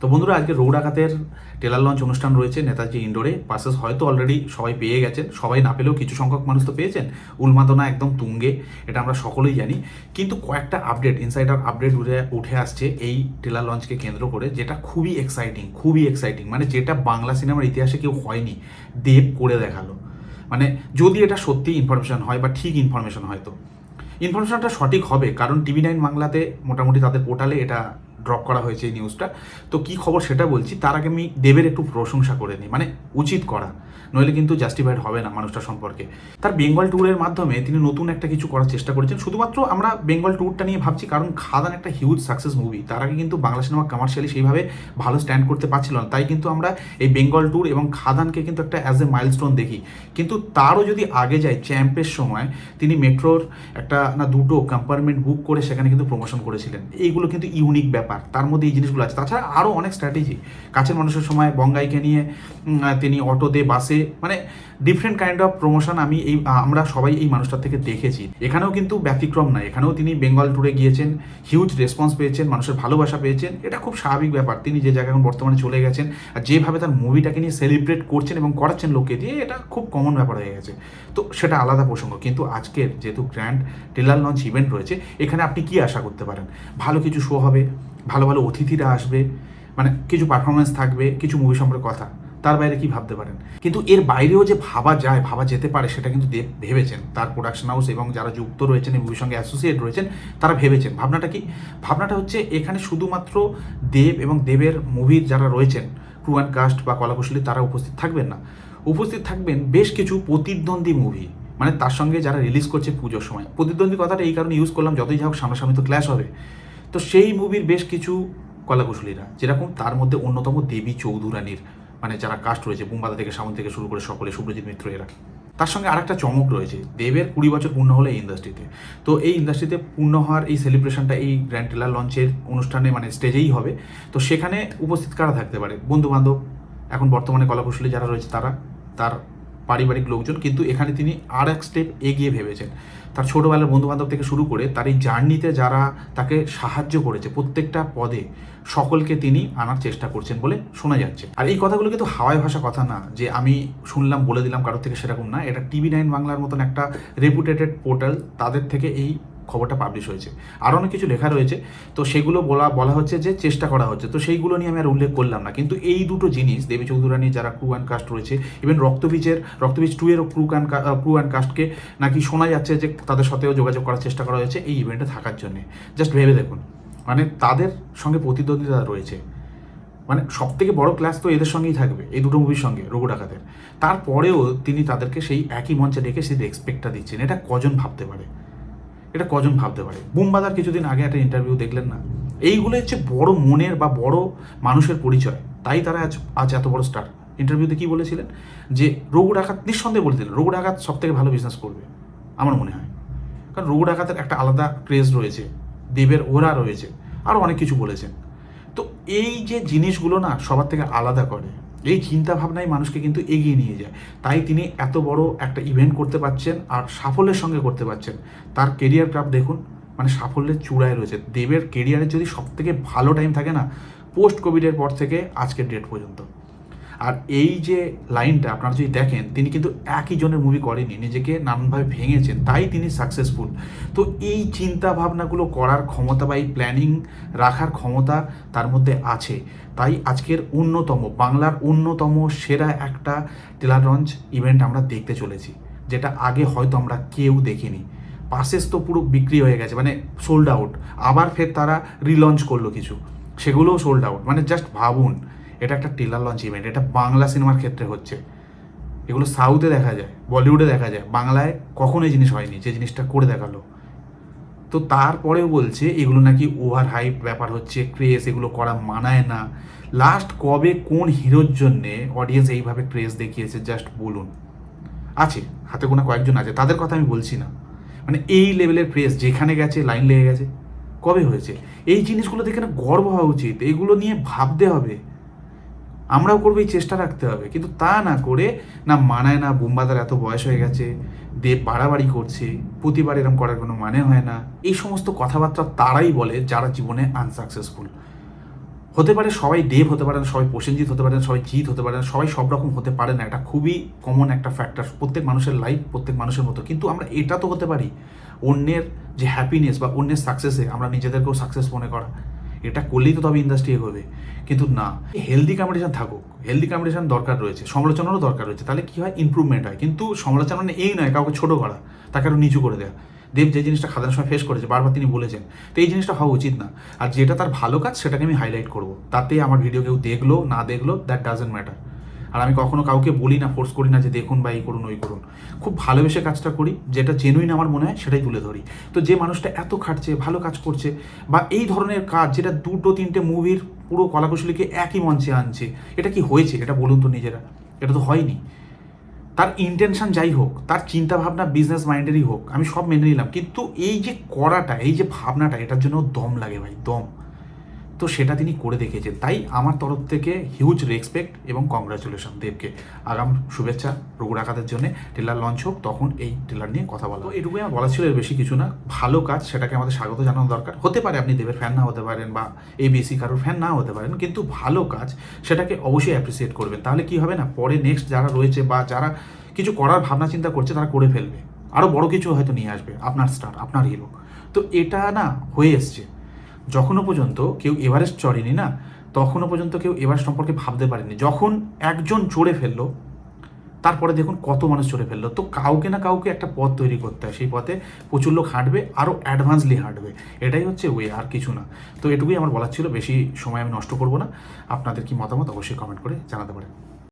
তো বন্ধুরা, আজকে রৌ ডাকাতের টেলার লঞ্চ অনুষ্ঠান রয়েছে নেতাজি ইন্ডোরে। পাসেস হয়তো অলরেডি সবাই পেয়ে গেছেন। সবাই না পেলেও কিছু সংখ্যক মানুষ তো পেয়েছেন। উন্মাদনা একদম তুঙ্গে, এটা আমরা সকলেই জানি। কিন্তু কয়েকটা আপডেট ইনসাইডার আপডেট উঠে উঠে আসছে এই টেলার লঞ্চকে কেন্দ্র করে, যেটা খুবই এক্সাইটিং খুবই এক্সাইটিং মানে যেটা বাংলা সিনেমার ইতিহাসে কেউ হয়নি, দেব করে দেখাল। মানে যদি এটা সত্যি ইনফরমেশন হয় বা ঠিক ইনফরমেশন হয় তো ইনফরমেশনটা সঠিক হবে, কারণ টিভি নাইন বাংলাতে মোটামুটি তাদের পোর্টালে এটা ড্রপ করা হয়েছে এই নিউজটা তো কি খবর সেটা বলছি, তার আগে আমি দেবের একটু প্রশংসা করে নিই মানে উচিত করা। নইলে কিন্তু জাস্টিফাইড হবে না মানুষটা সম্পর্কে। তার বেঙ্গল ট্যুরের মাধ্যমে তিনি নতুন একটা কিছু করার চেষ্টা করেছেন। শুধুমাত্র আমরা বেঙ্গল ট্যুরটা নিয়ে ভাবছি, কারণ খাদান একটা হিউজ সাকসেস মুভি তার আগে কিন্তু বাংলা সিনেমা কমার্শিয়ালি সেইভাবে ভালো স্ট্যান্ড করতে পারছিল না। তাই কিন্তু আমরা এই বেঙ্গল ট্যুর এবং খাদানকে কিন্তু একটা অ্যাজ এ মাইলস্টোন দেখি। কিন্তু তারও যদি আগে যায় চ্যাম্পের সময়, তিনি মেট্রোর একটা না দুটো কম্পার্টমেন্ট বুক করে সেখানে কিন্তু প্রমোশন করেছিলেন। এইগুলো কিন্তু ইউনিক ব্যাপার। তার মধ্যে এই জিনিসগুলো আছে। তাছাড়া আরও অনেক স্ট্র্যাটেজি কাছের মানুষের সময় বঙ্গাইকে নিয়ে তিনি অটোতে বাসে মানে ডিফারেন্ট কাইন্ড অফ প্রমোশন আমি এই আমরা সবাই এই মানুষটার থেকে দেখেছি। এখানেও কিন্তু ব্যতিক্রম না এখানেও তিনি বেঙ্গল ট্যুরে গিয়েছেন হিউজ রেসপন্স পেয়েছেন, মানুষের ভালোবাসা পেয়েছেন। এটা খুব স্বাভাবিক ব্যাপার। তিনি যে জায়গায় এখন বর্তমানে চলে গেছেন আর যেভাবে তার মুভিটাকে নিয়ে সেলিব্রেট করছেন এবং করাচ্ছেন লোককে দিয়ে, এটা খুব কমন ব্যাপার হয়ে গেছে। তো সেটা আলাদা প্রসঙ্গ। কিন্তু আজকের যেহেতু গ্র্যান্ড টেলার লঞ্চ ইভেন্ট রয়েছে, এখানে আপনি কি আশা করতে পারেন? ভালো কিছু শো হবে, ভালো ভালো অতিথিরা আসবে মানে কিছু পারফরমেন্স থাকবে, কিছু মুভি সম্পর্কে কথা। তার বাইরে কি ভাবতে পারেন? কিন্তু এর বাইরেও যে ভাবা যায়, ভাবা যেতে পারে, সেটা কিন্তু দেব ভেবেছেন। তার প্রোডাকশন হাউস এবং যারা যুক্ত রয়েছেন, এই মুভির সঙ্গে অ্যাসোসিয়েট রয়েছেন, তারা ভেবেছেন। ভাবনাটা কি? ভাবনাটা হচ্ছে এখানে শুধুমাত্র দেব এবং দেবের মুভির যারা রয়েছেন ক্রু অ্যান্ড কাস্ট বা কলাকুশলী, তারা উপস্থিত থাকবেন না। উপস্থিত থাকবেন বেশ কিছু প্রতিদ্বন্দ্বী মুভি মানে তার সঙ্গে যারা রিলিজ করছে পুজোর সময়। প্রতিদ্বন্দ্বী কথাটা এই কারণে ইউজ করলাম, যতই যা হোক সামনাসামনি তো ক্ল্যাশ হবে। তো সেই মুভির বেশ কিছু কলাকুশলীরা, যেরকম তার মধ্যে অন্যতম দেবী চৌধুরানীর। মানে যারা কাস্ট রয়েছে, বুম্বাদা থেকে সামন থেকে শুরু করে সকলে, সুব্রজিৎ মিত্র এরা। তার সঙ্গে আরেকটা চমক রয়েছে, দেবের কুড়ি বছর পূর্ণ হলো এই ইন্ডাস্ট্রিতে তো এই ইন্ডাস্ট্রিতে পূর্ণ হওয়ার এই সেলিব্রেশনটা এই গ্র্যান্ড টেলার লঞ্চের অনুষ্ঠানে মানে স্টেজেই হবে। তো সেখানে উপস্থিত কারা থাকতে পারে? বন্ধু বান্ধব এখন বর্তমানে কলাকুশলী যারা রয়েছে তারা, তার পারিবারিক লোকজন, কিন্তু এখানে তিনি আর এক স্টেপ এগিয়ে ভেবেছেন। তার ছোটোবেলার বন্ধুবান্ধব থেকে শুরু করে তার এই জার্নিতে যারা তাকে সাহায্য করেছে প্রত্যেকটা পদে, সকলকে তিনি আনার চেষ্টা করছেন বলে শোনা যাচ্ছে। আর এই কথাগুলো কিন্তু হাওয়াই ভাষা কথা না, যে আমি শুনলাম, বলে দিলাম, কারোর থেকে সেরকম না। এটা টিভি নাইন বাংলার মতন একটা রেপুটেটেড পোর্টাল তাদের থেকে এই খবরটা পাবলিশ হয়েছে। আরও অনেক কিছু লেখা রয়েছে। তো সেগুলো বলা বলা হচ্ছে যে চেষ্টা করা হচ্ছে। তো সেইগুলো নিয়ে আমি আর উল্লেখ করলাম না। কিন্তু এই দুটো জিনিস, দেবী চৌধুরানী যারা ক্রু অ্যান্ড কাস্ট রয়েছে ইভেন রক্তবীজের, রক্তবীজ টু এর ক্রু অ্যান্ড ক্রু অ্যান্ড কাস্টকে নাকি শোনা যাচ্ছে যে তাদের সাথেও যোগাযোগ করার চেষ্টা করা হয়েছে এই ইভেন্টে থাকার জন্যে। জাস্ট ভেবে দেখুন। মানে তাদের সঙ্গে প্রতিদ্বন্দ্বিতা রয়েছে। মানে সব থেকে বড় ক্লাস তো এদের সঙ্গেই থাকবে, এই দুটো মুভির সঙ্গে, রঘু ডাকাতের। তারপরেও তিনি তাদেরকে সেই একই মঞ্চে ডেকে সেই রেসপেক্টটা দিচ্ছেন। এটা কজন ভাবতে পারে? এটা কজন ভাবতে পারে? বুমবাদার কিছুদিন আগে একটা ইন্টারভিউ দেখলেন না? এইগুলো হচ্ছে বড় মনের বা বড় মানুষের পরিচয়। তাই তারা আজ আজ এত বড় স্টার ইন্টারভিউতে কি বলেছিলেন? যে রঘু ডাকাত নিঃসন্দেহে বলেছিলেন রঘু ডাকাত সব থেকে ভালো বিজনেস করবে, আমার মনে হয়। কারণ রঘু ডাকাতের একটা আলাদা ক্রেজ রয়েছে, দেবের ওরা রয়েছে আরও অনেক কিছু বলেছেন। তো এই যে জিনিসগুলো না সবার থেকে আলাদা করে এই চিন্তা ভাবনাই মানুষকে কিন্তু এগিয়ে নিয়ে যায়। তাই তিনি এত বড় একটা ইভেন্ট করতে পারছেন আর সাফল্যের সঙ্গে করতে পারছেন। তার কেরিয়ার গ্রাফ দেখুন মানে সাফল্যের চূড়ায় রয়েছে। দেবের কেরিয়ারের যদি সব থেকে ভালো টাইম থাকে না পোস্ট কোভিডের পর থেকে আজকের ডেট পর্যন্ত। আর এই যে লাইনটা আপনারা যদি দেখেন, তিনি কিন্তু একই জনের মুভি করেনি নিজেকে নানানভাবে ভেঙেছেন, তাই তিনি সাকসেসফুল তো এই চিন্তা ভাবনাগুলো করার ক্ষমতা বা এই প্ল্যানিং রাখার ক্ষমতা তার মধ্যে আছে। তাই আজকের অন্যতম, বাংলার অন্যতম সেরা একটা টেলার লঞ্চ ইভেন্ট আমরা দেখতে চলেছি, যেটা আগে হয়তো আমরা কেউ দেখিনি। পাসেস তো পুরো বিক্রি হয়ে গেছে মানে সোল্ড আউট আবার ফের তারা রিলঞ্চ করল কিছু, সেগুলোও সোল্ড আউট মানে জাস্ট ভাবুন এটা একটা টেলার লঞ্চ ইভেন্ট এটা বাংলা সিনেমার ক্ষেত্রে হচ্ছে। এগুলো সাউথে দেখা যায় বলিউডে দেখা যায়, বাংলায় কখনো এই জিনিস হয়নি, যে জিনিসটা করে দেখাল। তো তারপরেও বলছে, এগুলো নাকি ওভার হাইপ ব্যাপার হচ্ছে ক্রেজ এগুলো করা মানায় না। লাস্ট কবে কোন হিরোর জন্যে অডিয়েন্স এইভাবে ক্রেজ দেখিয়েছে জাস্ট বলুন। আছে, হাতে গোনা কয়েকজন আছে, তাদের কথা আমি বলছি না। মানে এই লেভেলের ক্রেজ যেখানে গেছে লাইন লেগে গেছে, কবে হয়েছে? এই জিনিসগুলো দেখে না গর্ব হওয়া উচিত, এগুলো নিয়ে ভাবতে হবে। আমরাও করব, এই চেষ্টা রাখতে হবে। কিন্তু তা না করে না মানায় না, বুম্বাদার এত বয়স হয়ে গেছে, দেব বাড়াবাড়ি করছে, প্রতিবার এরম করার কোনো মানে হয় না। এই সমস্ত কথাবার্তা তারাই বলে যারা জীবনে আনসাকসেসফুল হতে পারে সবাই দেব হতে পারেন সবাই প্রসেনজিৎ হতে পারেন সবাই জিৎ হতে পারেন সবাই সব রকম হতে পারে না। এটা খুবই কমন একটা ফ্যাক্টর প্রত্যেক মানুষের লাইফ প্রত্যেক মানুষের মতো। কিন্তু আমরা এটা তো হতে পারি। অন্যের যে হ্যাপিনেস বা অন্যের সাকসেসে আমরা নিজেদেরকেও সাকসেস মনে করা। এটা করলেই তো তবে ইন্ডাস্ট্রি এগোবে। কিন্তু না হেলদি কম্পিটিশন থাকুক হেলদি কম্পিটিশন দরকার রয়েছে, সমালোচনারও দরকার রয়েছে। তাহলে কি হয়? ইম্প্রুভমেন্ট হয়। কিন্তু সমালোচনা মানে এই নয়, কাউকে ছোটো করা, তাকে আরও নিচু করে দেওয়া দেব যে জিনিসটা খাদানোর সময় ফেস করেছে, বারবার তিনি বলেছেন, তো এই জিনিসটা হওয়া উচিত না। আর যেটা তার ভালো কাজ, সেটাকে আমি হাইলাইট করব। তাতে আমার ভিডিও কেউ দেখল, না দেখল দ্যাট ডাজেন্ট ম্যাটার আর আমি কখনো কাউকে বলি না ফোর্স করি না যে দেখুন বা এই করুন, ওই করুন। খুব ভালোবেসে কাজটা করি, যেটা জেনুইন আমার মনে হয় সেটাই তুলে ধরি। তো যে মানুষটা এত খাটছে, ভালো কাজ করছে, বা এই ধরনের কাজ যেটা দুটো, তিনটে মুভির পুরো কলাকুশলীকে একই মঞ্চে আনছে, এটা কি হয়েছে? এটা বলুন তো নিজেরা। এটা তো হয়নি। তার ইন্টেনশন যাই হোক, তার চিন্তা ভাবনা বিজনেস মাইন্ডেরই হোক, আমি সব মেনে নিলাম। কিন্তু এই যে করাটা, এই যে ভাবনাটা, এটার জন্য দম লাগে ভাই, দম। তো সেটা তিনি করে দেখিয়েছেন। তাই আমার তরফ থেকে হিউজ রেসপেক্ট এবং কংগ্রাচুলেশন দেবকে। আগাম শুভেচ্ছা রঘু ডাকাতের জন্য। টেলার লঞ্চ হোক তখন এই টেলার নিয়ে কথা বলা এটুকুই আমার বলা ছিল এর বেশি কিছু না। ভালো কাজ সেটাকে আমাদের স্বাগত জানানো দরকার। হতে পারে আপনি দেবের ফ্যান না হতে পারেন বা এই বেসি কারোর ফ্যান না হতে পারেন কিন্তু ভালো কাজ সেটাকে অবশ্যই অ্যাপ্রিসিয়েট করবেন। তাহলে কি হবে না? পরে নেক্সট যারা রয়েছে বা যারা কিছু করার ভাবনা চিন্তা করছে তারা করে ফেলবে। আরও বড় কিছু হয়তো নিয়ে আসবে আপনার স্টার আপনার হিরো তো এটা না হয়ে এসছে। যখনও পর্যন্ত কেউ এভারেস্ট চড়েনি না, তখনও পর্যন্ত কেউ এভারেস্ট সম্পর্কে ভাবতে পারেনি। যখন একজন চড়ে ফেলল, তারপরে দেখুন কত মানুষ চড়ে ফেলল। তো কাউকে না কাউকে একটা পথ তৈরি করতে হয়। সেই পথে প্রচুর লোক হাঁটবে, আরও অ্যাডভান্সলি হাঁটবে। এটাই হচ্ছে ওয়ে আর কিছু না। তো এটুকুই আমার বলার ছিল। বেশি সময় আমি নষ্ট করব না। আপনাদের কি মতামত অবশ্যই কমেন্ট করে জানাতে পারেন।